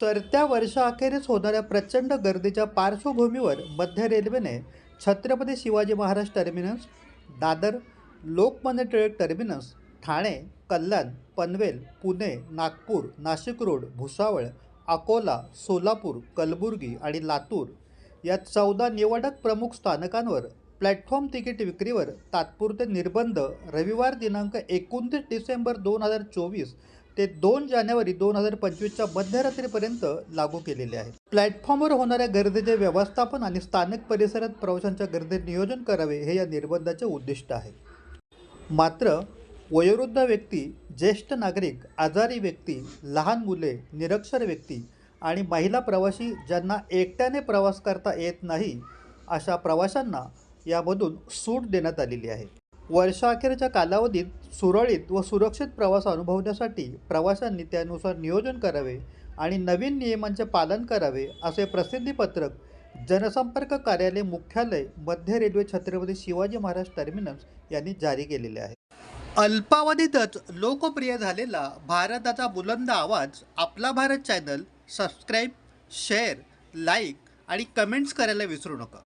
तर त्या वर्षाअखेरीस होणाऱ्या प्रचंड गर्दीच्या पार्श्वभूमीवर मध्य रेल्वेने Chhatrapati Shivaji Maharaj terminus Dadar Lokmanya Tilak terminus Thane Kalyan Panvel Pune Nagpur Nashik road Bhusawal Akola Solapur Kalaburagi आणि लातूर या चौदा निवडक प्रमुख स्थानकांवर प्लॅटफॉर्म तिकीट विक्रीवर तात्पुरते निर्बंध रविवार दिनांक एकोणतीस डिसेंबर दोन हजार चोवीस ते दोन जानेवारी दोन हजार पंचवीसच्या मध्यरात्रीपर्यंत लागू केलेले आहेत. प्लॅटफॉर्मवर होणाऱ्या गर्दीचे व्यवस्थापन आणि स्थानिक परिसरात प्रवाशांच्या गर्दीत नियोजन करावे हे या निर्बंधाचे उद्दिष्ट आहे. मात्र वयोवृद्ध व्यक्ती ज्येष्ठ नागरिक आजारी व्यक्ती लहान मुले निरक्षर व्यक्ती आणि महिला प्रवासी ज्यांना एकट्याने प्रवास करता येत नाही अशा प्रवाशांना यामधून सूट देण्यात आलेली आहे. वर्षाअखेरच्या कालावधीत सुरळीत व सुरक्षित प्रवास अनुभवण्यासाठी प्रवाशांनी त्यानुसार नियोजन करावे आणि नवीन नियमांचे पालन करावे असे प्रसिद्धीपत्रक जनसंपर्क कार्यालय मुख्यालय मध्य रेल्वे छत्रपती शिवाजी महाराज टर्मिनस यांनी जारी केलेले आहे. अल्पावधीतच लोकप्रिय झालेला भारताचा बुलंद आवाज आपला Bharat channel subscribe share like आणि कमेंट्स करायला विसरू नका.